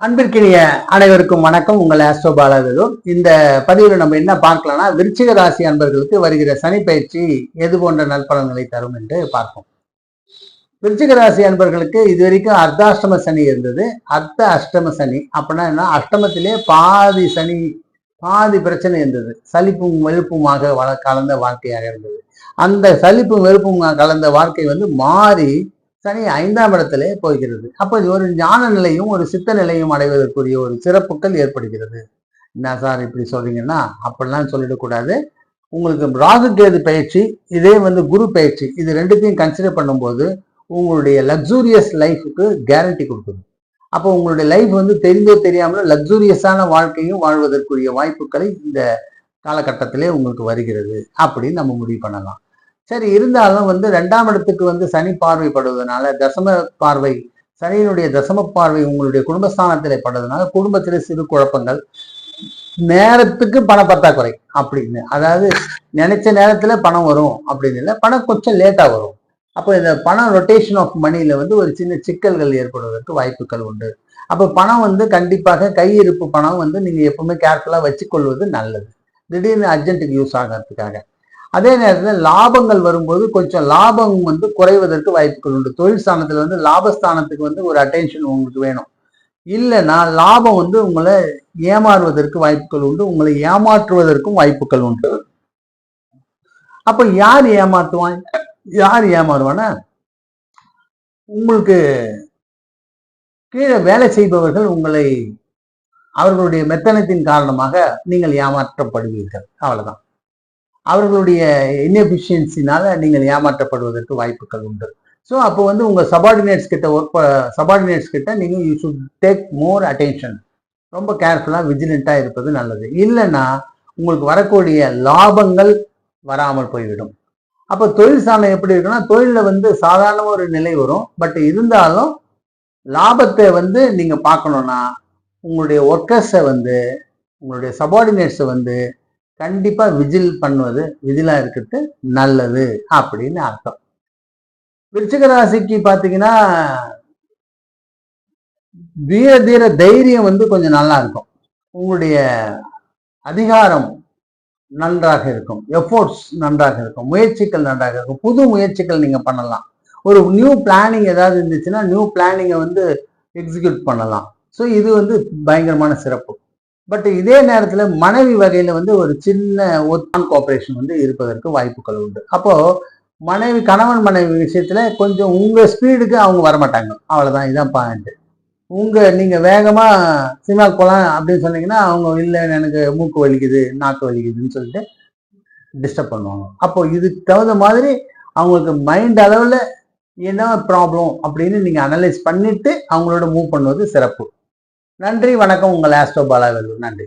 அன்பிற்கினிய அனைவருக்கும் வணக்கம். உங்கள் ஆஸ்ட்ரோ இந்த பதிவில் நம்ம என்ன பார்க்கலாம்னா விருச்சிக ராசி அன்பர்களுக்கு வருகிற சனி பயிற்சி எது போன்ற நற்பலன்களை தரும் என்று பார்ப்போம். விருச்சிக ராசி அன்பர்களுக்கு இது வரைக்கும் அர்த்தாஷ்டம சனி இருந்தது. அர்த்த அஷ்டம சனி. அப்படின்னா என்ன? அஷ்டமத்திலே பாதி சனி பாதி பிரச்சனை இருந்தது. சலிப்பும் வெறுப்புமாக வள கலந்த வாழ்க்கையாக இருந்தது. அந்த சலிப்பும் வெறுப்பும் கலந்த வாழ்க்கை வந்து மாறி சனி ஐந்தாம் இடத்திலே போகிறது. அப்போ இது ஒரு ஞான நிலையும் ஒரு சித்த நிலையும் அடைவதற்குரிய ஒரு சிறப்புகள் ஏற்படுகிறது. என்ன சார் இப்படி சொல்றீங்கன்னா? அப்படிலாம் சொல்லிடக்கூடாது உங்களுக்கு ராகு கேது பயிற்சி இதே வந்து குரு பயிற்சி இது ரெண்டுத்தையும் கன்சிடர் பண்ணும்போது உங்களுடைய லக்ஸூரியஸ் லைஃபுக்கு கேரண்டி கொடுக்குது. அப்போ உங்களுடைய லைஃப் வந்து தெரிந்தோ தெரியாமலோ லக்ஸூரியஸான வாழ்க்கையும் வாழ்வதற்குரிய வாய்ப்புகளை இந்த காலகட்டத்திலே உங்களுக்கு வருகிறது. அப்படின்னு நம்ம முடிவு பண்ணலாம். சரி இருந்தாலும் வந்து ரெண்டாம் இடத்துக்கு வந்து சனி பார்வைப்படுவதனால தசம பார்வை சனியினுடைய தசம பார்வை உங்களுடைய குடும்பஸ்தானத்திலே படுறதுனால குடும்பத்திலே சிறு குழப்பங்கள் நேரத்துக்கு பண பற்றாக்குறை அப்படின்னு. அதாவது நினைச்ச நேரத்துல பணம் வரும் அப்படின்னு இல்லை பணம் கொஞ்சம் லேட்டா வரும். அப்போ இந்த பணம் ரொட்டேஷன் ஆஃப் மணியில வந்து ஒரு சின்ன சிக்கல்கள் ஏற்படுவதற்கு வாய்ப்புகள் உண்டு. அப்போ பணம் வந்து கண்டிப்பாக கையிருப்பு பணம் வந்து நீங்க எப்பவுமே கேர்ஃபுல்லா வச்சுக்கொள்வது நல்லது. திடீர்னு அர்ஜென்ட்டுக்கு யூஸ் ஆகிறதுக்காக. அதே நேரத்தில் லாபங்கள் வரும்போது கொஞ்சம் லாபம் வந்து குறைவதற்கு வாய்ப்புகள் உண்டு. தொழில் ஸ்தானத்தில் வந்து லாபஸ்தானத்துக்கு வந்து ஒரு அட்டென்ஷன் உங்களுக்கு வேணும். இல்லைன்னா லாபம் வந்து உங்களை ஏமாறுவதற்கு வாய்ப்புகள் உண்டு. உங்களை ஏமாற்றுவதற்கும் வாய்ப்புகள் உண்டு. அப்போ யார் ஏமாற்றுவான் யார் ஏமாறுவானா? உங்களுக்கு கீழே வேலை செய்பவர்கள் உங்களை அவர்களுடைய மெத்தனத்தின் காரணமாக நீங்கள் ஏமாற்றப்படுவீர்கள். அவ்வளவுதான். அவர்களுடைய இன்எஃபிஷியன்சினால நீங்கள் ஏமாற்றப்படுவதற்கு வாய்ப்புகள் உண்டு. ஸோ அப்போ வந்து உங்கள் சபார்டினேட்ஸ் கிட்ட ஒர்க் சபார்டினேட்ஸ் கிட்ட நீங்கள் you should take more attention ரொம்ப கேர்ஃபுல்லாக விஜிலண்ட்டாக இருப்பது நல்லது. இல்லைன்னா உங்களுக்கு வரக்கூடிய லாபங்கள் வராமல் போய்விடும். அப்போ தொழில் சாணம் எப்படி இருக்குன்னா தொழிலில் வந்து சாதாரண ஒரு நிலை வரும். பட் இருந்தாலும் லாபத்தை வந்து நீங்கள் பார்க்கணுன்னா உங்களுடைய ஒர்க்கர்ஸை வந்து உங்களுடைய சபார்டினேட்ஸை வந்து கண்டிப்பா விஜில் பண்ணுவது விஜிலா இருக்கிறது நல்லது அப்படின்னு அர்த்தம். விருச்சிக ராசிக்கு பாத்தீங்கன்னா தீர தீர தைரியம் வந்து கொஞ்சம் நல்லா இருக்கும். உங்களுடைய அதிகாரம் நன்றாக இருக்கும். எஃபோர்ட்ஸ் நன்றாக இருக்கும். முயற்சிகள் நன்றாக இருக்கும். புது முயற்சிகள் நீங்க பண்ணலாம். ஒரு நியூ பிளானிங் ஏதாவது இருந்துச்சுன்னா நியூ பிளானிங்கை வந்து எக்ஸிக்யூட் பண்ணலாம். ஸோ இது வந்து பயங்கரமான சிறப்பு. பட் இதே நேரத்தில் மனைவி வகையில் வந்து ஒரு சின்ன ஒத்தான் கோஆப்ரேஷன் வந்து இருப்பதற்கு வாய்ப்புகள் உண்டு. அப்போ மனைவி கணவன் மனைவி விஷயத்துல கொஞ்சம் உங்க ஸ்பீடுக்கு அவங்க வரமாட்டாங்க. அவ்வளவுதான் இதான் பாயிண்ட் உங்க நீங்க வேகமா சினிமா போகலாம் அப்படின்னு சொன்னீங்கன்னா அவங்க இல்லை எனக்கு மூக்கு வலிக்குது நாக்கு வலிக்குதுன்னு சொல்லிட்டு டிஸ்டர்ப் பண்ணுவாங்க. அப்போ இதுக்கு தகுந்த மாதிரி அவங்களுக்கு மைண்ட் அளவில் என்ன ப்ராப்ளம் அப்படின்னு நீங்கள் அனலைஸ் பண்ணிட்டு அவங்களோட மூவ் பண்ணுவது சிறப்பு. நன்றி வணக்கம். உங்கள் ஆஸ்ட்ரோ பாலா நன்றி.